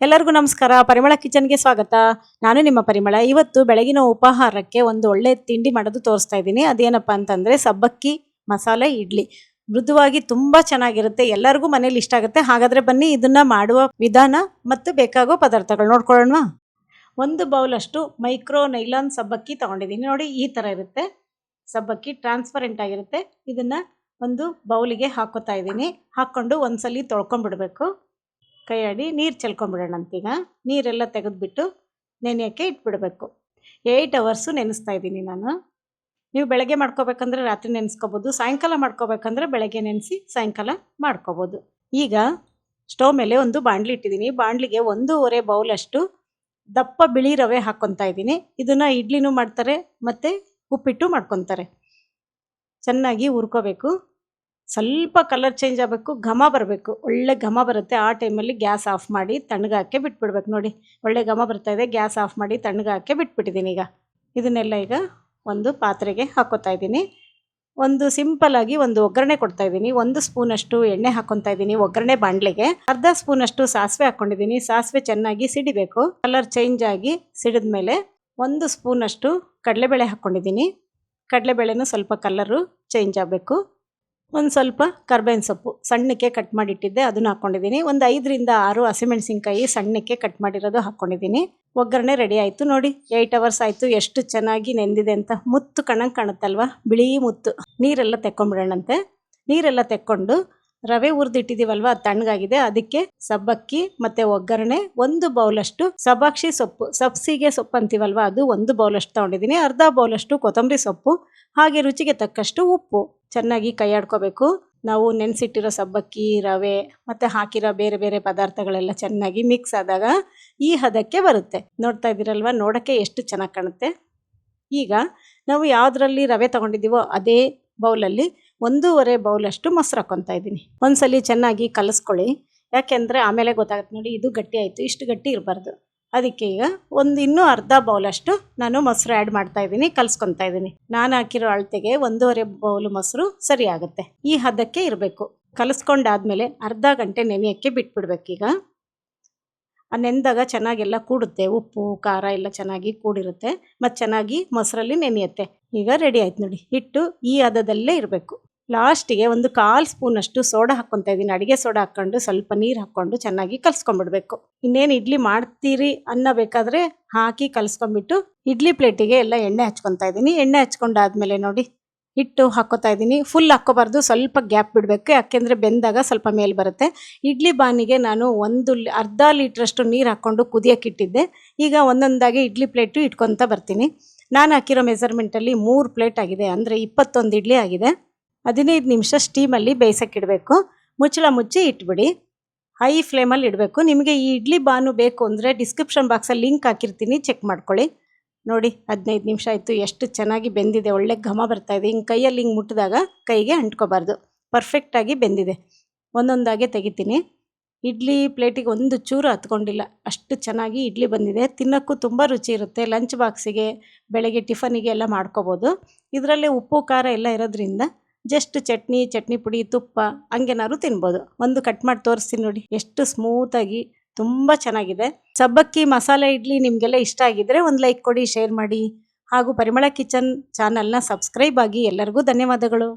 ಎಲ್ಲರಿಗೂ ನಮಸ್ಕಾರ. ಪರಿಮಳ ಕಿಚನ್ಗೆ ಸ್ವಾಗತ. ನಾನು ನಿಮ್ಮ ಪರಿಮಳ. ಇವತ್ತು ಬೆಳಗಿನ ಉಪಹಾರಕ್ಕೆ ಒಂದು ಒಳ್ಳೆ ತಿಂಡಿ ಮಾಡೋದು ತೋರಿಸ್ತಾ ಇದ್ದೀನಿ. ಅದೇನಪ್ಪ ಅಂತಂದರೆ ಸಬ್ಬಕ್ಕಿ ಮಸಾಲೆ ಇಡ್ಲಿ. ಮೃದುವಾಗಿ ತುಂಬ ಚೆನ್ನಾಗಿರುತ್ತೆ. ಎಲ್ಲರಿಗೂ ಮನೇಲಿ ಇಷ್ಟ ಆಗುತ್ತೆ. ಹಾಗಾದರೆ ಬನ್ನಿ ಇದನ್ನು ಮಾಡುವ ವಿಧಾನ ಮತ್ತು ಬೇಕಾಗೋ ಪದಾರ್ಥಗಳು ನೋಡ್ಕೊಳ್ಳೋಣ. ಒಂದು ಬೌಲಷ್ಟು ಮೈಕ್ರೋ ನೈಲಾನ್ ಸಬ್ಬಕ್ಕಿ ತೊಗೊಂಡಿದ್ದೀನಿ. ನೋಡಿ, ಈ ಥರ ಇರುತ್ತೆ. ಸಬ್ಬಕ್ಕಿ ಟ್ರಾನ್ಸ್ಪರೆಂಟ್ ಆಗಿರುತ್ತೆ. ಇದನ್ನು ಒಂದು ಬೌಲಿಗೆ ಹಾಕೋತಾ ಇದ್ದೀನಿ. ಹಾಕ್ಕೊಂಡು ಒಂದ್ಸಲಿ ತೊಳ್ಕೊಂಬಿಡ್ಬೇಕು. ಕೈ ಆಡಿ ನೀರು ಚೆಲ್ಕೊಂಬಿಡೋಣ ಅಂತೀಗ? ನೀರೆಲ್ಲ ತೆಗೆದುಬಿಟ್ಟು ನೆನೆಯೋಕ್ಕೆ ಇಟ್ಬಿಡಬೇಕು. ಏಯ್ಟ್ ಅವರ್ಸು ನೆನೆಸ್ತಾ ಇದ್ದೀನಿ ನಾನು. ನೀವು ಬೆಳಗ್ಗೆ ಮಾಡ್ಕೋಬೇಕಂದ್ರೆ ರಾತ್ರಿ ನೆನೆಸ್ಕೋಬೋದು, ಸಾಯಂಕಾಲ ಮಾಡ್ಕೋಬೇಕಂದ್ರೆ ಬೆಳಗ್ಗೆ ನೆನೆಸಿ ಸಾಯಂಕಾಲ ಮಾಡ್ಕೋಬೋದು. ಈಗ ಸ್ಟವ್ ಮೇಲೆ ಒಂದು ಬಾಣಲಿ ಇಟ್ಟಿದ್ದೀನಿ. ಬಾಣಲಿಗೆ ಒಂದೂವರೆ ಬೌಲಷ್ಟು ದಪ್ಪ ಬಿಳಿ ರವೆ ಹಾಕ್ಕೊತಾ ಇದ್ದೀನಿ. ಇದನ್ನು ಇಡ್ಲಿನೂ ಮಾಡ್ತಾರೆ, ಮತ್ತು ಉಪ್ಪಿಟ್ಟು ಮಾಡ್ಕೊತಾರೆ. ಚೆನ್ನಾಗಿ ಹುರ್ಕೋಬೇಕು. ಸ್ವಲ್ಪ ಕಲರ್ ಚೇಂಜ್ ಆಗಬೇಕು, ಘಮ ಬರಬೇಕು. ಒಳ್ಳೆ ಘಮ ಬರುತ್ತೆ ಆ ಟೈಮಲ್ಲಿ ಗ್ಯಾಸ್ ಆಫ್ ಮಾಡಿ ತಣ್ಣಗಾಕೆ ಬಿಟ್ಬಿಡ್ಬೇಕು ನೋಡಿ. ಒಳ್ಳೆ ಘಮ ಬರ್ತಾ ಇದೆ ಗ್ಯಾಸ್ ಆಫ್ ಮಾಡಿ ತಣ್ಣಗಾಕೆ ಬಿಟ್ಬಿಟ್ಟಿದ್ದೀನಿ ಈಗ. ಇದನ್ನೆಲ್ಲ ಈಗ ಒಂದು ಪಾತ್ರೆಗೆ ಹಾಕೋತಾ ಇದ್ದೀನಿ. ಒಂದು ಸಿಂಪಲ್ ಆಗಿ ಒಂದು ಒಗ್ಗರಣೆ ಕೊಡ್ತಾ ಇದ್ದೀನಿ. ಒಂದು ಸ್ಪೂನಷ್ಟು ಎಣ್ಣೆ ಹಾಕೊತಾ ಇದ್ದೀನಿ ಒಗ್ಗರಣೆ ಬಾಣಲೆಗೆ. ಅರ್ಧ ಸ್ಪೂನಷ್ಟು ಸಾಸಿವೆ ಹಾಕ್ಕೊಂಡಿದ್ದೀನಿ ಸಾಸಿವೆ ಚೆನ್ನಾಗಿ ಸಿಡಿಬೇಕು. ಕಲರ್ ಚೇಂಜ್ ಆಗಿ ಸಿಡಿದ ಮೇಲೆ ಒಂದು ಸ್ಪೂನಷ್ಟು ಕಡಲೆಬೇಳೆ ಹಾಕ್ಕೊಂಡಿದ್ದೀನಿ ಕಡಲೆಬೇಳೆನೂ ಸ್ವಲ್ಪ ಕಲರು ಚೇಂಜ್ ಆಗಬೇಕು. ಒಂದು ಸ್ವಲ್ಪ ಕರ್ಬೇವಿನ ಸೊಪ್ಪು ಸಣ್ಣಕ್ಕೆ ಕಟ್ ಮಾಡಿಟ್ಟಿದ್ದೆ, ಅದನ್ನು ಹಾಕ್ಕೊಂಡಿದ್ದೀನಿ ಒಂದು ಐದರಿಂದ ಆರು ಹಸಿಮೆಣಸಿನ್ಕಾಯಿ ಸಣ್ಣಕ್ಕೆ ಕಟ್ ಮಾಡಿರೋದು ಹಾಕ್ಕೊಂಡಿದ್ದೀನಿ ಒಗ್ಗರಣೆ ರೆಡಿ ಆಯಿತು ನೋಡಿ. ಏಯ್ಟ್ ಅವರ್ಸ್ ಆಯಿತು, ಎಷ್ಟು ಚೆನ್ನಾಗಿ ನೆಂದಿದೆ ಅಂತ. ಮುತ್ತು ಕಣಂಗೆ ಕಾಣುತ್ತಲ್ವ? ಬಿಳಿ ಮುತ್ತು. ನೀರೆಲ್ಲ ತೆಕ್ಕೊಂಬಿಡೋಣಂತೆ ನೀರೆಲ್ಲ ತೆಕ್ಕೊಂಡು ರವೆ ಹುರಿದಿಟ್ಟಿದ್ದೀವಲ್ವ ತಣ್ಣಗಾಗಿದೆ. ಅದಕ್ಕೆ ಸಬ್ಬಕ್ಕಿ ಮತ್ತೆ ಒಗ್ಗರಣೆ, ಒಂದು ಬೌಲಷ್ಟು ಸಬಾಕ್ಷಿ ಸೊಪ್ಪು. ಸಬ್ಸಿಗೆ ಸೊಪ್ಪು ಅಂತೀವಲ್ವ? ಅದು ಒಂದು ಬೌಲಷ್ಟು ತೊಗೊಂಡಿದ್ದೀನಿ. ಅರ್ಧ ಬೌಲಷ್ಟು ಕೊತ್ತಂಬರಿ ಸೊಪ್ಪು, ಹಾಗೆ ರುಚಿಗೆ ತಕ್ಕಷ್ಟು ಉಪ್ಪು. ಚೆನ್ನಾಗಿ ಕೈಯಾಡ್ಕೋಬೇಕು ನಾವು ನೆನೆಸಿಟ್ಟಿರೋ ಸಬ್ಬಕ್ಕಿ, ರವೆ ಮತ್ತು ಹಾಕಿರೋ ಬೇರೆ ಬೇರೆ ಪದಾರ್ಥಗಳೆಲ್ಲ ಚೆನ್ನಾಗಿ ಮಿಕ್ಸ್ ಆದಾಗ ಈ ಹದಕ್ಕೆ ಬರುತ್ತೆ. ನೋಡ್ತಾ ಇದ್ದೀರಲ್ವ? ನೋಡೋಕ್ಕೆ ಎಷ್ಟು ಚೆನ್ನಾಗಿ ಕಾಣುತ್ತೆ. ಈಗ ನಾವು ಯಾವುದರಲ್ಲಿ ರವೆ ತೊಗೊಂಡಿದ್ದೀವೋ ಅದೇ ಬೌಲಲ್ಲಿ ಒಂದೂವರೆ ಬೌಲಷ್ಟು ಮೊಸರು ಹಾಕ್ಕೊತಾ ಇದ್ದೀನಿ. ಒಂದ್ಸಲಿ ಚೆನ್ನಾಗಿ ಕಲಿಸ್ಕೊಳ್ಳಿ. ಯಾಕೆಂದರೆ ಆಮೇಲೆ ಗೊತ್ತಾಗುತ್ತೆ ನೋಡಿ, ಇದು ಗಟ್ಟಿ ಆಯಿತು, ಇಷ್ಟು ಗಟ್ಟಿ ಇರಬಾರ್ದು. ಅದಕ್ಕೆ ಈಗ ಒಂದು ಇನ್ನೂ ಅರ್ಧ ಬೌಲಷ್ಟು ನಾನು ಮೊಸರು ಆ್ಯಡ್ ಮಾಡ್ತಾ ಇದ್ದೀನಿ, ಕಲಿಸ್ಕೊತಾ ಇದ್ದೀನಿ. ನಾನು ಹಾಕಿರೋ ಅಳತೆಗೆ ಒಂದೂವರೆ ಬೌಲು ಮೊಸರು ಸರಿ ಆಗುತ್ತೆ. ಈ ಹದಕ್ಕೆ ಇರಬೇಕು. ಕಲಿಸ್ಕೊಂಡಾದ್ಮೇಲೆ ಅರ್ಧ ಗಂಟೆ ನೆನೆಯೋಕ್ಕೆ ಬಿಟ್ಬಿಡ್ಬೇಕೀಗ ಆ ನೆಂದಾಗ ಚೆನ್ನಾಗೆಲ್ಲ ಕೂಡುತ್ತೆ, ಉಪ್ಪು, ಖಾರ ಎಲ್ಲ ಚೆನ್ನಾಗಿ ಕೂಡಿರುತ್ತೆ ಮತ್ತು ಚೆನ್ನಾಗಿ ಮೊಸರಲ್ಲಿ ನೆನೆಯುತ್ತೆ. ಈಗ ರೆಡಿ ಆಯ್ತು ನೋಡಿ, ಹಿಟ್ಟು ಈ ಹದದಲ್ಲೇ ಇರಬೇಕು. ಲಾಸ್ಟಿಗೆ ಒಂದು ಕಾಲು ಸ್ಪೂನಷ್ಟು ಸೋಡಾ ಹಾಕ್ಕೊತಾ ಇದ್ದೀನಿ. ಅಡುಗೆ ಸೋಡಾ ಹಾಕ್ಕೊಂಡು ಸ್ವಲ್ಪ ನೀರು ಹಾಕ್ಕೊಂಡು ಚೆನ್ನಾಗಿ ಕಲಿಸ್ಕೊಂಡ್ಬಿಡ್ಬೇಕು. ಇನ್ನೇನು ಇಡ್ಲಿ ಮಾಡ್ತೀರಿ ಅನ್ನ ಬೇಕಾದರೆ ಹಾಕಿ ಕಲಿಸ್ಕೊಂಡ್ಬಿಟ್ಟು ಇಡ್ಲಿ ಪ್ಲೇಟಿಗೆ ಎಲ್ಲ ಎಣ್ಣೆ ಹಚ್ಕೊತಾ ಇದ್ದೀನಿ. ಎಣ್ಣೆ ಹಚ್ಕೊಂಡಾದ್ಮೇಲೆ ನೋಡಿ, ಹಿಟ್ಟು ಹಾಕ್ಕೋತಾ ಇದ್ದೀನಿ. ಫುಲ್ ಹಾಕ್ಕೋಬಾರ್ದು, ಸ್ವಲ್ಪ ಗ್ಯಾಪ್ ಬಿಡಬೇಕು. ಯಾಕೆಂದರೆ ಬೆಂದಾಗ ಸ್ವಲ್ಪ ಮೇಲೆ ಬರುತ್ತೆ. ಇಡ್ಲಿ ಬಾನಿಗೆ ನಾನು ಒಂದು ಅರ್ಧ ಲೀಟ್ರಷ್ಟು ನೀರು ಹಾಕ್ಕೊಂಡು ಕುದಿಯೋಕೆ ಇಟ್ಟಿದ್ದೆ. ಈಗ ಒಂದೊಂದಾಗಿ ಇಡ್ಲಿ ಪ್ಲೇಟು ಇಟ್ಕೊತಾ ಬರ್ತೀನಿ. ನಾನು ಹಾಕಿರೋ ಮೆಸರ್ಮೆಂಟಲ್ಲಿ ಮೂರು ಪ್ಲೇಟ್ ಆಗಿದೆ. ಅಂದರೆ ಇಪ್ಪತ್ತೊಂದು ಇಡ್ಲಿ ಆಗಿದೆ. ಹದಿನೈದು ನಿಮಿಷ ಸ್ಟೀಮಲ್ಲಿ ಬೇಯಿಸೋಕ್ಕಿಡಬೇಕು. ಮುಚ್ಚಳ ಮುಚ್ಚಿ ಇಟ್ಬಿಡಿ. ಹೈ ಫ್ಲೇಮಲ್ಲಿ ಇಡಬೇಕು. ನಿಮಗೆ ಈ ಇಡ್ಲಿ ಬಾನು ಬೇಕು ಅಂದರೆ ಡಿಸ್ಕ್ರಿಪ್ಷನ್ ಬಾಕ್ಸಲ್ಲಿ ಲಿಂಕ್ ಹಾಕಿರ್ತೀನಿ. ಚೆಕ್ ಮಾಡ್ಕೊಳ್ಳಿ. ನೋಡಿ, ಹದಿನೈದು ನಿಮಿಷ ಆಯಿತು. ಎಷ್ಟು ಚೆನ್ನಾಗಿ ಬೆಂದಿದೆ. ಒಳ್ಳೆ ಘಮ ಬರ್ತಾ ಇದೆ. ಹಿಂಗೆ ಕೈಯಲ್ಲಿ ಹಿಂಗೆ ಮುಟ್ಟಿದಾಗ ಕೈಗೆ ಅಂಟ್ಕೋಬಾರ್ದು. ಪರ್ಫೆಕ್ಟಾಗಿ ಬೆಂದಿದೆ. ಒಂದೊಂದಾಗೆ ತೆಗಿತೀನಿ. ಇಡ್ಲಿ ಪ್ಲೇಟಿಗೆ ಒಂದು ಚೂರು ಹತ್ಕೊಂಡಿಲ್ಲ. ಅಷ್ಟು ಚೆನ್ನಾಗಿ ಇಡ್ಲಿ ಬಂದಿದೆ. ತಿನ್ನೋಕ್ಕೂ ತುಂಬ ರುಚಿ ಇರುತ್ತೆ. ಲಂಚ್ ಬಾಕ್ಸಿಗೆ ಬೆಳಗ್ಗೆ ಟಿಫನಿಗೆ ಎಲ್ಲ ಮಾಡ್ಕೋಬೋದು. ಇದರಲ್ಲೇ ಉಪ್ಪು, ಖಾರ ಎಲ್ಲ ಇರೋದ್ರಿಂದ ಜಸ್ಟ್ ಚಟ್ನಿ ಚಟ್ನಿ ಪುಡಿ, ತುಪ್ಪ, ಹಂಗೇನಾದ್ರು ತಿನ್ಬೋದು. ಒಂದು ಕಟ್ ಮಾಡಿ ತೋರಿಸ್ತೀನಿ ನೋಡಿ. ಎಷ್ಟು ಸ್ಮೂತಾಗಿ ತುಂಬ ಚೆನ್ನಾಗಿದೆ. ಸಬ್ಬಕ್ಕಿ, ಮಸಾಲೆ ಇಡ್ಲಿ ನಿಮಗೆಲ್ಲ ಇಷ್ಟ ಆಗಿದ್ರೆ ಒಂದು ಲೈಕ್ ಕೊಡಿ ಶೇರ್ ಮಾಡಿ. ಹಾಗೂ ಪರಿಮಳ ಕಿಚನ್ ಚಾನಲ್ನ ಸಬ್ಸ್ಕ್ರೈಬ್ ಆಗಿ ಎಲ್ಲರಿಗೂ ಧನ್ಯವಾದಗಳು.